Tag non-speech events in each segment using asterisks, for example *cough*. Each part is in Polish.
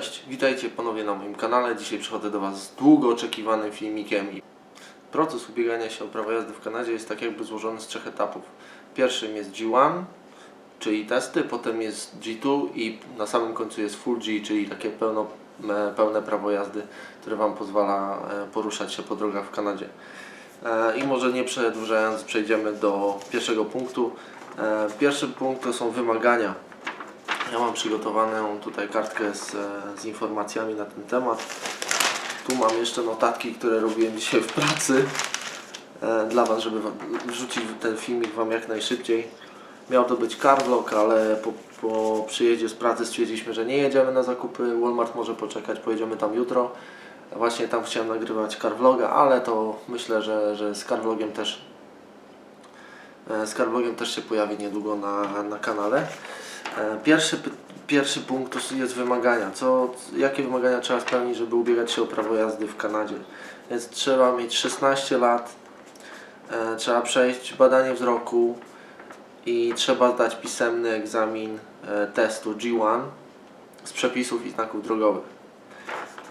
Cześć, witajcie ponownie na moim kanale. Dzisiaj przychodzę do Was z długo oczekiwanym filmikiem. Proces ubiegania się o prawo jazdy w Kanadzie jest tak jakby złożony z trzech etapów. Pierwszym jest G1, czyli testy, potem jest G2 i na samym końcu jest Full G, czyli takie pełno, e, pełne prawo jazdy, które Wam pozwala e, poruszać się po drogach w Kanadzie. E, I może nie przedłużając, przejdziemy do pierwszego punktu. Pierwszy punkt to są wymagania. Ja mam przygotowaną tutaj kartkę z, e, z informacjami na ten temat. Tu mam jeszcze notatki, które robiłem dzisiaj w pracy e, dla Was, żeby wrzucić ten filmik Wam jak najszybciej. Miał to być carvlog, ale po, po przyjeździe z pracy stwierdziliśmy, że nie jedziemy na zakupy. Walmart może poczekać, pojedziemy tam jutro. Właśnie tam chciałem nagrywać carvloga, ale to myślę, że, że z carvlogiem też e, z carvlogiem też się pojawi niedługo na, na kanale. E, Pierwszy, pierwszy punkt to jest wymagania. Co, jakie wymagania trzeba spełnić, żeby ubiegać się o prawo jazdy w Kanadzie? Więc trzeba mieć 16 lat, e, trzeba przejść badanie wzroku i trzeba zdać pisemny egzamin e, testu G1 z przepisów i znaków drogowych.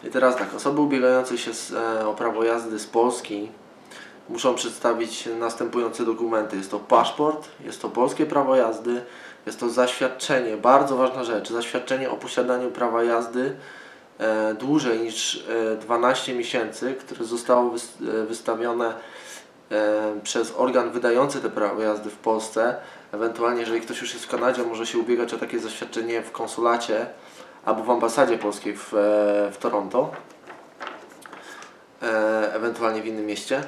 I teraz tak, osoby ubiegające się z, e, o prawo jazdy z Polski muszą przedstawić następujące dokumenty. Jest to paszport, jest to polskie prawo jazdy, jest to zaświadczenie, bardzo ważna rzecz, zaświadczenie o posiadaniu prawa jazdy e, dłużej niż e, 12 miesięcy, które zostało e, wystawione e, przez organ wydający te prawo jazdy w Polsce. Ewentualnie, jeżeli ktoś już jest w Kanadzie, może się ubiegać o takie zaświadczenie w konsulacie albo w ambasadzie polskiej w, e, w Toronto e, ewentualnie w innym mieście.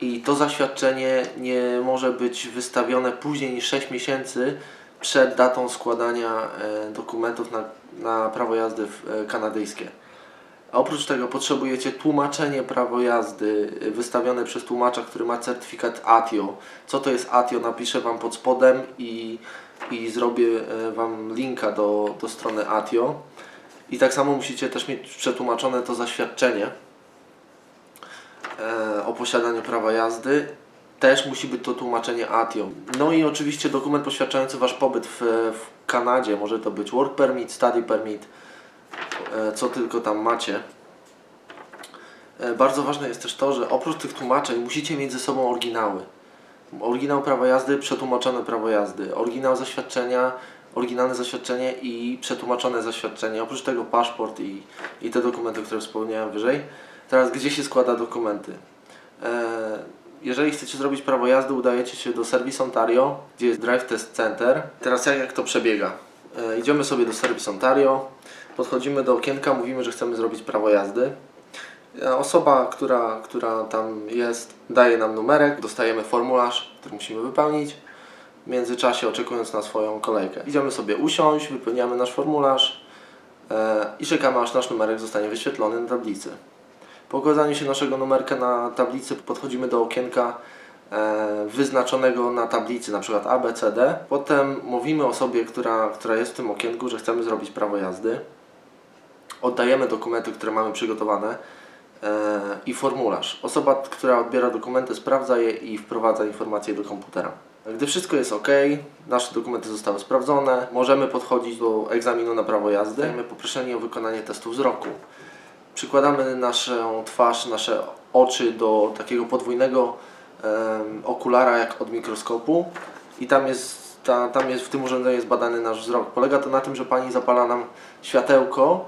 I to zaświadczenie nie może być wystawione później niż 6 miesięcy przed datą składania e, dokumentów na, na prawo jazdy e, kanadyjskie. A oprócz tego potrzebujecie tłumaczenie prawo jazdy e, wystawione przez tłumacza, który ma certyfikat ATIO. Co to jest ATIO napiszę Wam pod spodem i, i zrobię Wam linka do, do strony ATIO. I tak samo musicie też mieć przetłumaczone to zaświadczenie o posiadaniu prawa jazdy. Też musi być to tłumaczenie ATIO. No i oczywiście dokument poświadczający Wasz pobyt w, w Kanadzie. Może to być work permit, study permit, e, co tylko tam macie. E, bardzo ważne jest też to, że oprócz tych tłumaczeń musicie mieć ze sobą oryginały. Oryginał prawa jazdy, przetłumaczone prawo jazdy. Oryginał zaświadczenia, oryginalne zaświadczenie i przetłumaczone zaświadczenie. Oprócz tego paszport i, i te dokumenty, które wspomniałem wyżej. Teraz gdzie się składa dokumenty? E, jeżeli chcecie zrobić prawo jazdy, udajecie się do Service Ontario, gdzie jest Drive Test Center. Teraz jak, jak to przebiega? E, idziemy sobie do Service Ontario, podchodzimy do okienka, mówimy, że chcemy zrobić prawo jazdy. E, Osoba, która, która tam jest, daje nam numerek, dostajemy formularz, który musimy wypełnić. W międzyczasie oczekując na swoją kolejkę. Idziemy sobie usiąść, wypełniamy nasz formularz e, i czekamy aż nasz numerek zostanie wyświetlony na tablicy. Po ukazaniu się naszego numerka na tablicy podchodzimy do okienka e, wyznaczonego na tablicy, na przykład A, B, C, D. Potem mówimy osobie, która, która jest w tym okienku, że chcemy zrobić prawo jazdy. Oddajemy dokumenty, które mamy przygotowane e, i formularz. Osoba, która odbiera dokumenty, sprawdza je i wprowadza informacje do komputera. Gdy wszystko jest ok, nasze dokumenty zostały sprawdzone, możemy podchodzić do egzaminu na prawo jazdy. Jesteśmy poproszeni o wykonanie testu wzroku. Przykładamy naszą twarz, nasze oczy do takiego podwójnego okulara jak od mikroskopu i tam jest, ta, tam jest w tym urządzeniu jest badany nasz wzrok. Polega to na tym, że Pani zapala nam światełko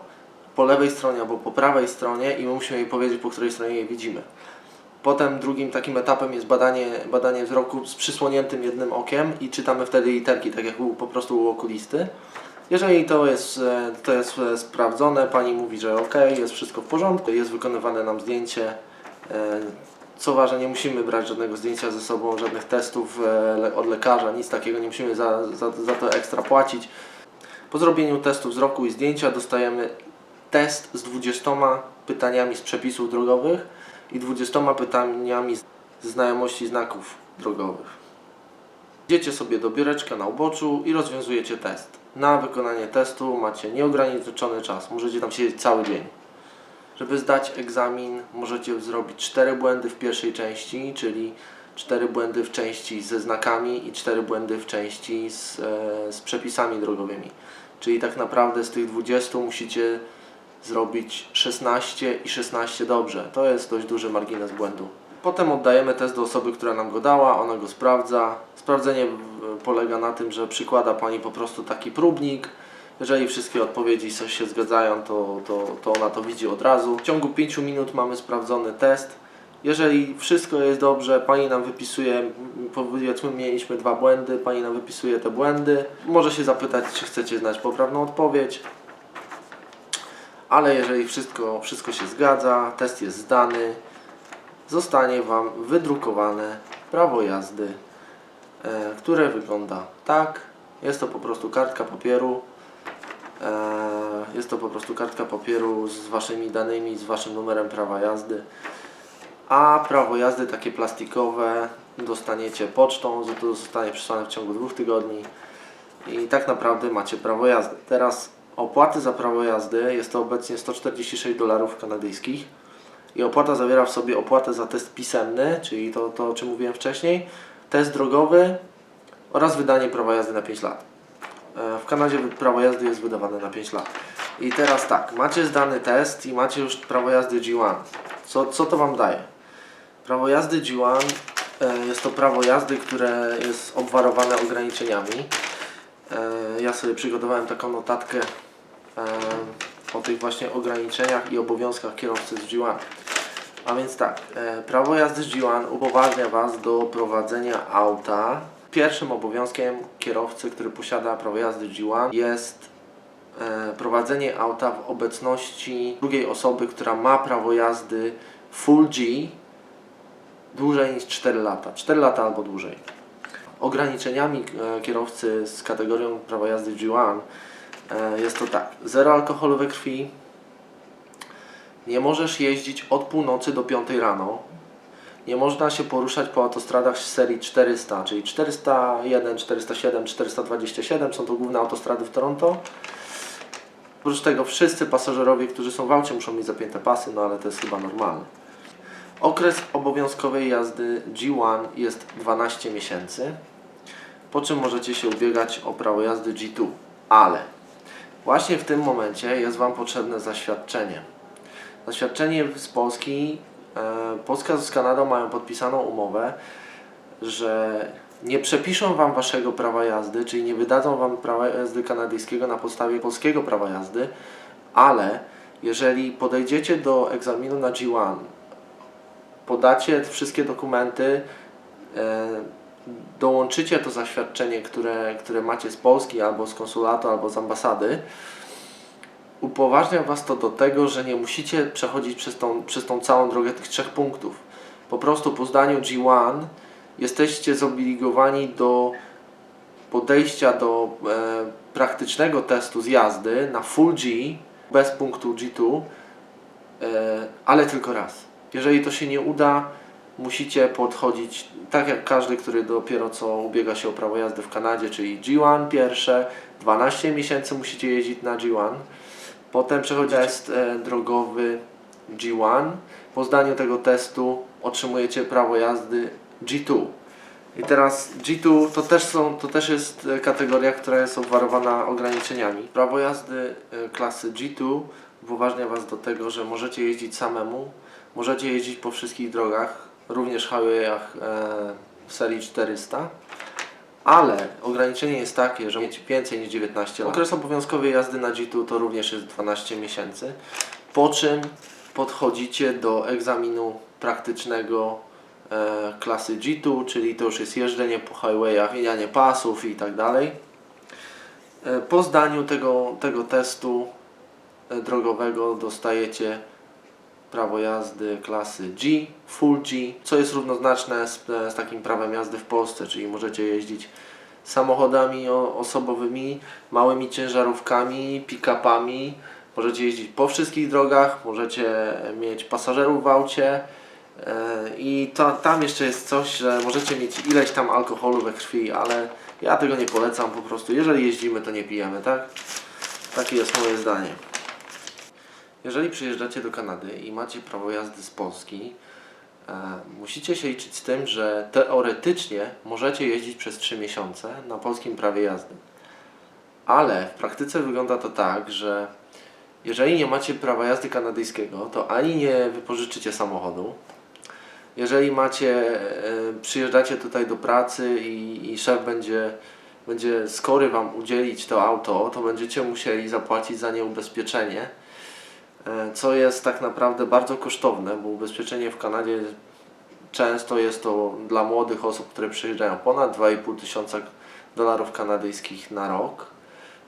po lewej stronie albo po prawej stronie i my musimy jej powiedzieć, po której stronie jej widzimy. Potem drugim takim etapem jest badanie, badanie wzroku z przysłoniętym jednym okiem i czytamy wtedy literki, tak jak po prostu u okulisty. Jeżeli to jest, e, to jest e, sprawdzone, pani mówi, że ok, jest wszystko w porządku, jest wykonywane nam zdjęcie. e, Co ważne, nie musimy brać żadnego zdjęcia ze sobą, żadnych testów od lekarza, nic takiego, nie musimy za, za, za to ekstra płacić. Po zrobieniu testu wzroku i zdjęcia dostajemy test z 20 pytaniami z przepisów drogowych i 20 pytaniami z znajomości znaków drogowych. Idziecie sobie do biureczka na uboczu i rozwiązujecie test. Na wykonanie testu macie nieograniczony czas, możecie tam siedzieć cały dzień. Żeby zdać egzamin, możecie zrobić 4 błędy w pierwszej części, czyli 4 błędy w części ze znakami i 4 błędy w części z, e, z przepisami drogowymi. Czyli tak naprawdę z tych 20 musicie zrobić 16 i 16 dobrze. To jest dość duży margines błędu. Potem oddajemy test do osoby, która nam go dała, ona go sprawdza. Sprawdzenie w- polega na tym, że przykłada Pani po prostu taki próbnik. Jeżeli wszystkie odpowiedzi coś się zgadzają, to, to, to ona to widzi od razu. W ciągu 5 minut mamy sprawdzony test. Jeżeli wszystko jest dobrze, Pani nam wypisuje, powiedzmy mieliśmy dwa błędy, Pani nam wypisuje te błędy. Może się zapytać, czy chcecie znać poprawną odpowiedź. Ale jeżeli wszystko, wszystko się zgadza, test jest zdany, zostanie Wam wydrukowane prawo jazdy, e, które wygląda tak. Jest to po prostu kartka papieru. E, jest to po prostu kartka papieru z Waszymi danymi, z Waszym numerem prawa jazdy. A prawo jazdy takie plastikowe dostaniecie pocztą, to zostanie przesłane w ciągu dwóch tygodni i tak naprawdę macie prawo jazdy. Teraz opłaty za prawo jazdy jest to obecnie 146 dolarów kanadyjskich i opłata zawiera w sobie opłatę za test pisemny, czyli to, to o czym mówiłem wcześniej, test drogowy oraz wydanie prawa jazdy na 5 lat. E, W Kanadzie prawo jazdy jest wydawane na 5 lat. I teraz tak, macie zdany test i macie już prawo jazdy G1. Co, co to Wam daje? Prawo jazdy G1 e, jest to prawo jazdy, które jest obwarowane ograniczeniami. E, Ja sobie przygotowałem taką notatkę o tych właśnie ograniczeniach i obowiązkach kierowcy z G1. A więc tak, e, prawo jazdy z G1 upoważnia Was do prowadzenia auta. Pierwszym obowiązkiem kierowcy, który posiada prawo jazdy G1 jest e, prowadzenie auta w obecności drugiej osoby, która ma prawo jazdy full G dłużej niż 4 lata. 4 lata albo dłużej. Ograniczeniami e, kierowcy z kategorią prawa jazdy G1 e, jest to tak. Zero alkoholu we krwi. Nie możesz jeździć od północy do 5 rano. Nie można się poruszać po autostradach z serii 400, czyli 401, 407, 427 są to główne autostrady w Toronto. Oprócz tego wszyscy pasażerowie, którzy są w aucie muszą mieć zapięte pasy, no ale to jest chyba normalne. Okres obowiązkowej jazdy G1 jest 12 miesięcy, po czym możecie się ubiegać o prawo jazdy G2. Ale właśnie w tym momencie jest Wam potrzebne zaświadczenie. Zaświadczenie z Polski. E, Polska z Kanadą mają podpisaną umowę, że nie przepiszą Wam Waszego prawa jazdy, czyli nie wydadzą Wam prawa jazdy kanadyjskiego na podstawie polskiego prawa jazdy, ale jeżeli podejdziecie do egzaminu na G1, podacie wszystkie dokumenty, e, dołączycie to zaświadczenie, które, które macie z Polski albo z konsulatu, albo z ambasady, upoważnia Was to do tego, że nie musicie przechodzić przez tą, przez tą całą drogę tych trzech punktów. Po prostu po zdaniu G1 jesteście zobligowani do podejścia do e, praktycznego testu z jazdy na full G bez punktu G2, e, ale tylko raz. Jeżeli to się nie uda, musicie podchodzić tak jak każdy, który dopiero co ubiega się o prawo jazdy w Kanadzie, czyli G1 pierwsze, 12 miesięcy musicie jeździć na G1, potem przechodzi test e, drogowy G1, po zdaniu tego testu otrzymujecie prawo jazdy G2. I teraz G2 to też, są, to też jest e, kategoria, która jest obwarowana ograniczeniami. Prawo jazdy e, klasy G2 upoważnia Was do tego, że możecie jeździć samemu, możecie jeździć po wszystkich drogach, również highwayach e, w serii 400, ale ograniczenie jest takie, że mieć więcej niż 19 lat. Okres obowiązkowej jazdy na G2 to również jest 12 miesięcy, po czym podchodzicie do egzaminu praktycznego e, klasy G2, czyli to już jest jeżdżenie po highwayach, mijanie pasów i tak dalej. E, Po zdaniu tego, tego testu e, drogowego dostajecie prawo jazdy klasy G, Full G, co jest równoznaczne z, z takim prawem jazdy w Polsce, czyli możecie jeździć samochodami osobowymi, małymi ciężarówkami, pick-upami, możecie jeździć po wszystkich drogach, możecie mieć pasażerów w aucie e, i to, tam jeszcze jest coś, że możecie mieć ileś tam alkoholu we krwi, ale ja tego nie polecam po prostu, jeżeli jeździmy to nie pijemy, tak? Takie jest moje zdanie. Jeżeli przyjeżdżacie do Kanady i macie prawo jazdy z Polski, e, musicie się liczyć z tym, że teoretycznie możecie jeździć przez 3 miesiące na polskim prawie jazdy. Ale w praktyce wygląda to tak, że jeżeli nie macie prawa jazdy kanadyjskiego, to ani nie wypożyczycie samochodu. Jeżeli macie, e, przyjeżdżacie tutaj do pracy i, i szef będzie, będzie skory Wam udzielić to auto, to będziecie musieli zapłacić za nie ubezpieczenie, co jest tak naprawdę bardzo kosztowne, bo ubezpieczenie w Kanadzie często jest to dla młodych osób, które przyjeżdżają ponad 2,5 tysiąca dolarów kanadyjskich na rok,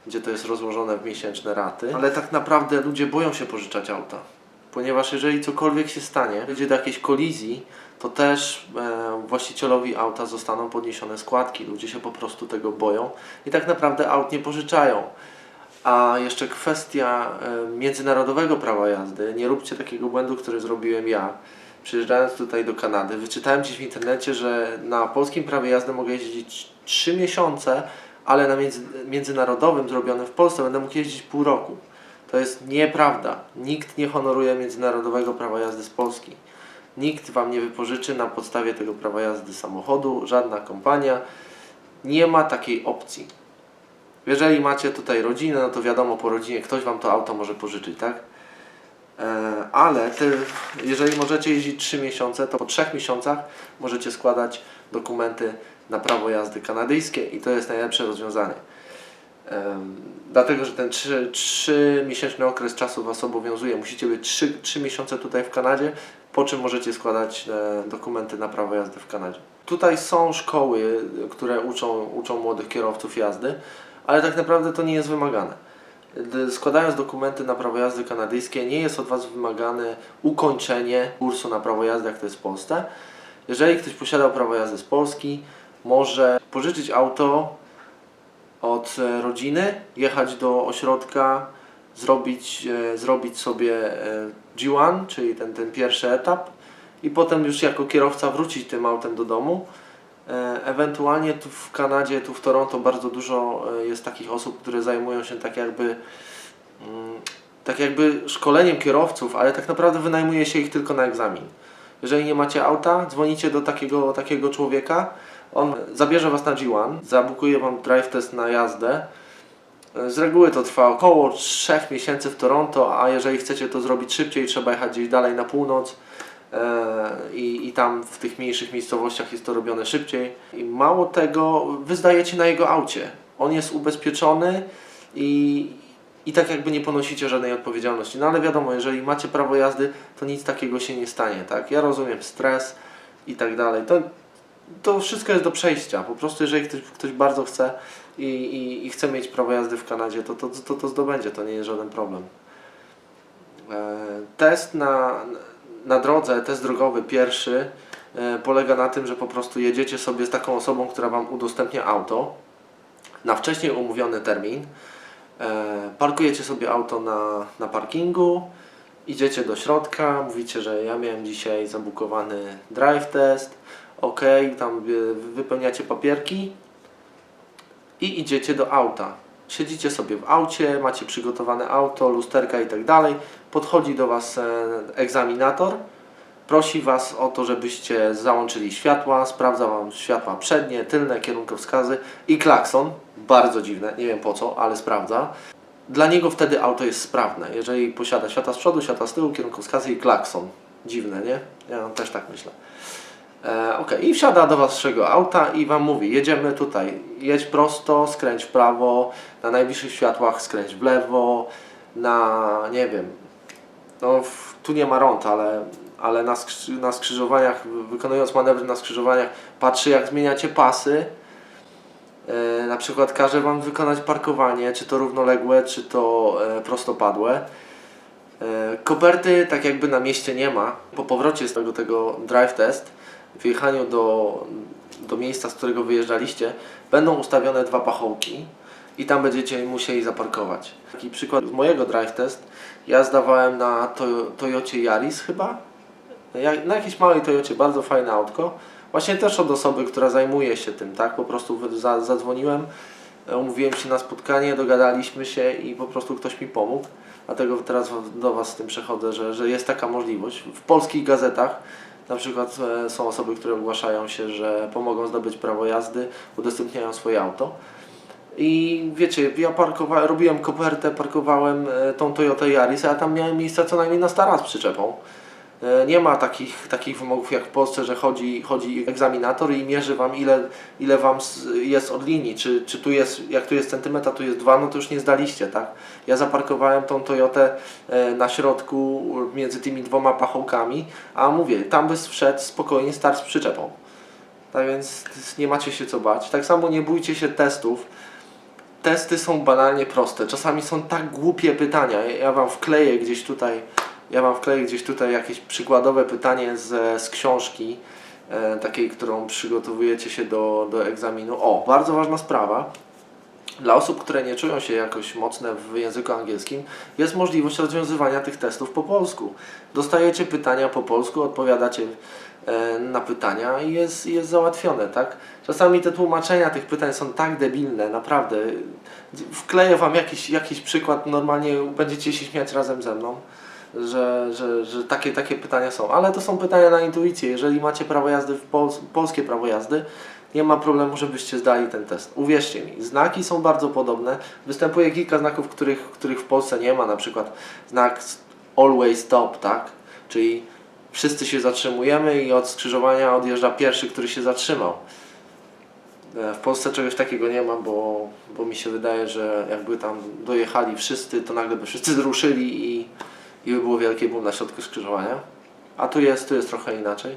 gdzie to jest rozłożone w miesięczne raty. Ale tak naprawdę ludzie boją się pożyczać auta, ponieważ jeżeli cokolwiek się stanie, dojdzie do jakiejś kolizji, to też e, właścicielowi auta zostaną podniesione składki. Ludzie się po prostu tego boją i tak naprawdę aut nie pożyczają. A jeszcze kwestia e, międzynarodowego prawa jazdy. Nie róbcie takiego błędu, który zrobiłem ja. Przyjeżdżając tutaj do Kanady, wyczytałem gdzieś w internecie, że na polskim prawie jazdy mogę jeździć 3 miesiące, ale na między, międzynarodowym zrobionym w Polsce będę mógł jeździć pół roku. To jest nieprawda. Nikt nie honoruje międzynarodowego prawa jazdy z Polski. Nikt Wam nie wypożyczy na podstawie tego prawa jazdy samochodu, żadna kompania. Nie ma takiej opcji. Jeżeli macie tutaj rodzinę, no to wiadomo, po rodzinie ktoś Wam to auto może pożyczyć, tak? E, ale jeżeli możecie jeździć 3 miesiące, to po 3 miesiącach możecie składać dokumenty na prawo jazdy kanadyjskie i to jest najlepsze rozwiązanie. Em, Dlatego, że ten 3, 3 miesięczny okres czasu Was obowiązuje. Musicie być 3, 3 miesiące tutaj w Kanadzie, po czym możecie składać e, dokumenty na prawo jazdy w Kanadzie. Tutaj są szkoły, które uczą, uczą młodych kierowców jazdy, ale tak naprawdę to nie jest wymagane. Składając dokumenty na prawo jazdy kanadyjskie, nie jest od Was wymagane ukończenie kursu na prawo jazdy, jak to jest w Polsce. Jeżeli ktoś posiadał prawo jazdy z Polski, może pożyczyć auto od e, rodziny, jechać do ośrodka, zrobić, e, zrobić sobie e, G1, czyli ten, ten pierwszy etap i potem już jako kierowca wrócić tym autem do domu. E, Ewentualnie tu w Kanadzie, tu w Toronto bardzo dużo e, jest takich osób, które zajmują się tak jakby mm, tak jakby szkoleniem kierowców, ale tak naprawdę wynajmuje się ich tylko na egzamin. Jeżeli nie macie auta, dzwonicie do takiego, takiego człowieka, on zabierze Was na G1, zabukuje Wam drive test na jazdę. E, Z reguły to trwa około 3 miesięcy w Toronto, a jeżeli chcecie to zrobić szybciej, trzeba jechać gdzieś dalej na północ i, i tam w tych mniejszych miejscowościach jest to robione szybciej. I mało tego, Wy zdajecie na jego aucie. On jest ubezpieczony i, i tak jakby nie ponosicie żadnej odpowiedzialności. No ale wiadomo, jeżeli macie prawo jazdy, to nic takiego się nie stanie, tak? Ja rozumiem stres i tak dalej. To, to wszystko jest do przejścia. Po prostu jeżeli ktoś, ktoś bardzo chce i, i, i chce mieć prawo jazdy w Kanadzie, to to, to to zdobędzie, to nie jest żaden problem. E, Test na, na drodze, test drogowy pierwszy e, polega na tym, że po prostu jedziecie sobie z taką osobą, która Wam udostępnia auto na wcześniej umówiony termin. E, Parkujecie sobie auto na, na parkingu, idziecie do środka, mówicie, że ja miałem dzisiaj zabukowany drive test, ok, tam wy- wypełniacie papierki i idziecie do auta. Siedzicie sobie w aucie, macie przygotowane auto, lusterka i tak dalej. Podchodzi do Was e, egzaminator, prosi Was o to, żebyście załączyli światła, sprawdza Wam światła przednie, tylne, kierunkowskazy i klakson. Bardzo dziwne, nie wiem po co, ale sprawdza. Dla niego wtedy auto jest sprawne. Jeżeli posiada światła z przodu, światła z tyłu, kierunkowskazy i klakson. Dziwne, nie? Ja też tak myślę. E, ok, i wsiada do waszego auta i wam mówi, jedziemy tutaj, jedź prosto, skręć w prawo, na najbliższych światłach skręć w lewo, na, nie wiem, no w, tu nie ma rąd, ale, ale na, skrzy, na skrzyżowaniach, wykonując manewry na skrzyżowaniach, patrzy jak zmieniacie pasy, e, na przykład każe wam wykonać parkowanie, czy to równoległe, czy to e, prostopadłe. E, Koperty tak jakby na mieście nie ma. Po powrocie z tego, tego drive test, w jechaniu do, do miejsca, z którego wyjeżdżaliście, będą ustawione dwa pachołki i tam będziecie musieli zaparkować. Taki przykład z mojego drive test. Ja zdawałem na to, Toyocie Yaris chyba. Na jakiejś małej Toyocie, bardzo fajne autko. Właśnie też od osoby, która zajmuje się tym, tak? Po prostu za, zadzwoniłem, e, umówiłem się na spotkanie, dogadaliśmy się i po prostu ktoś mi pomógł. Dlatego teraz do Was z tym przechodzę, że, że jest taka możliwość. W polskich gazetach na przykład e, są osoby, które ogłaszają się, że pomogą zdobyć prawo jazdy, udostępniają swoje auto. I wiecie, ja parkowałem, robiłem kopertę, parkowałem e, tą Toyota Yaris, a tam miałem miejsca co najmniej na stara z przyczepą. E, Nie ma takich, takich wymogów jak w Polsce, że chodzi, chodzi egzaminator i mierzy Wam ile, ile Wam jest od linii. Czy, czy tu jest, jak tu jest centymetr, a tu jest dwa, no to już nie zdaliście, tak? Ja zaparkowałem tą Toyotę e, na środku między tymi dwoma pachołkami, a mówię, tam by wszedł spokojnie start z przyczepą. Tak więc nie macie się co bać. Tak samo nie bójcie się testów. Testy są banalnie proste. Czasami są tak głupie pytania. Ja wam wkleję gdzieś tutaj, ja wam wkleję gdzieś tutaj jakieś przykładowe pytanie z, z książki, e, takiej, którą przygotowujecie się do, do egzaminu. O, bardzo ważna sprawa. Dla osób, które nie czują się jakoś mocne w języku angielskim, jest możliwość rozwiązywania tych testów po polsku. Dostajecie pytania po polsku, odpowiadacie e, na pytania i jest, jest załatwione, tak? Czasami te tłumaczenia tych pytań są tak debilne, naprawdę. Wkleję Wam jakiś, jakiś przykład, normalnie będziecie się śmiać razem ze mną, że, że, że takie, takie pytania są. Ale to są pytania na intuicję. Jeżeli macie prawo jazdy, w Pols polskie prawo jazdy, nie ma problemu, żebyście zdali ten test. Uwierzcie mi, znaki są bardzo podobne. Występuje kilka znaków, których, których w Polsce nie ma, na przykład znak always stop, tak? Czyli wszyscy się zatrzymujemy i od skrzyżowania odjeżdża pierwszy, który się zatrzymał. E, W Polsce czegoś takiego nie ma, bo, bo mi się wydaje, że jakby tam dojechali wszyscy, to nagle by wszyscy *laughs* zruszyli i, i by było wielkie boom na środku skrzyżowania. A tu jest, tu jest trochę inaczej.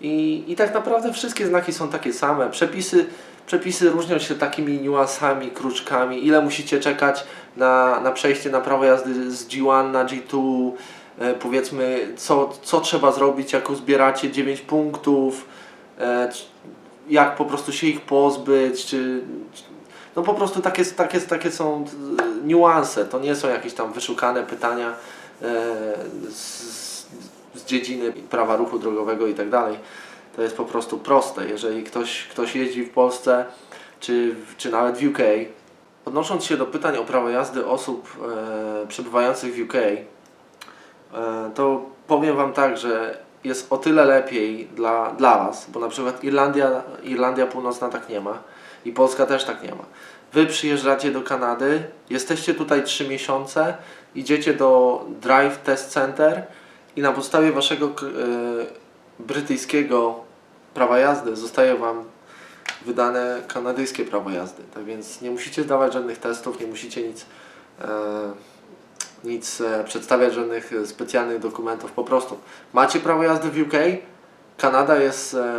I, I tak naprawdę wszystkie znaki są takie same. Przepisy, przepisy różnią się takimi niuansami, kruczkami. Ile musicie czekać na, na przejście na prawo jazdy z G1 na G2. E, powiedzmy, co, co trzeba zrobić, jak uzbieracie 9 punktów. E, jak po prostu się ich pozbyć, czy... No po prostu takie, takie, takie są e, niuanse. To nie są jakieś tam wyszukane pytania z, z dziedziny prawa ruchu drogowego i tak dalej. To jest po prostu proste. Jeżeli ktoś, ktoś jeździ w Polsce, czy, czy nawet w UK, odnosząc się do pytań o prawo jazdy osób e, przebywających w UK, e, to powiem Wam tak, że jest o tyle lepiej dla, dla Was, bo na przykład Irlandia, Irlandia Północna tak nie ma i Polska też tak nie ma. Wy przyjeżdżacie do Kanady, jesteście tutaj 3 miesiące, idziecie do Drive Test Center i na podstawie Waszego e, brytyjskiego prawa jazdy zostaje Wam wydane kanadyjskie prawo jazdy. Tak więc nie musicie zdawać żadnych testów, nie musicie nic, e, nic e, przedstawiać, żadnych specjalnych dokumentów. Po prostu macie prawo jazdy w UK. Kanada jest e,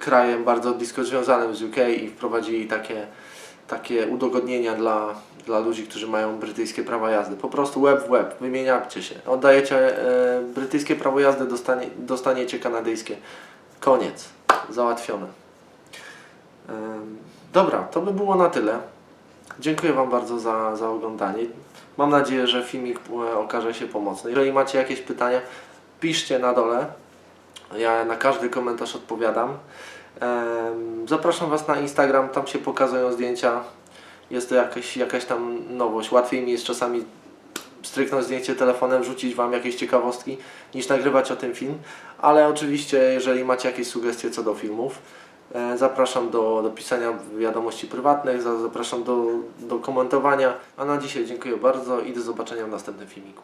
krajem bardzo blisko związanym z UK i wprowadzili takie, takie udogodnienia dla, dla ludzi, którzy mają brytyjskie prawo jazdy. Po prostu web w web, wymieniacie się. Oddajecie e, brytyjskie prawo jazdy, dostanie, dostaniecie kanadyjskie. Koniec. Załatwione. Em, Dobra, to by było na tyle. Dziękuję Wam bardzo za, za oglądanie. Mam nadzieję, że filmik e, okaże się pomocny. Jeżeli macie jakieś pytania, piszcie na dole. Ja na każdy komentarz odpowiadam. Zapraszam Was na Instagram, tam się pokazują zdjęcia. Jest to jakaś, jakaś tam nowość. Łatwiej mi jest czasami stryknąć zdjęcie telefonem, rzucić Wam jakieś ciekawostki, niż nagrywać o tym film. Ale oczywiście, jeżeli macie jakieś sugestie co do filmów, e, zapraszam do, do pisania wiadomości prywatnych, za- zapraszam do, do komentowania. A na dzisiaj dziękuję bardzo i do zobaczenia w następnym filmiku.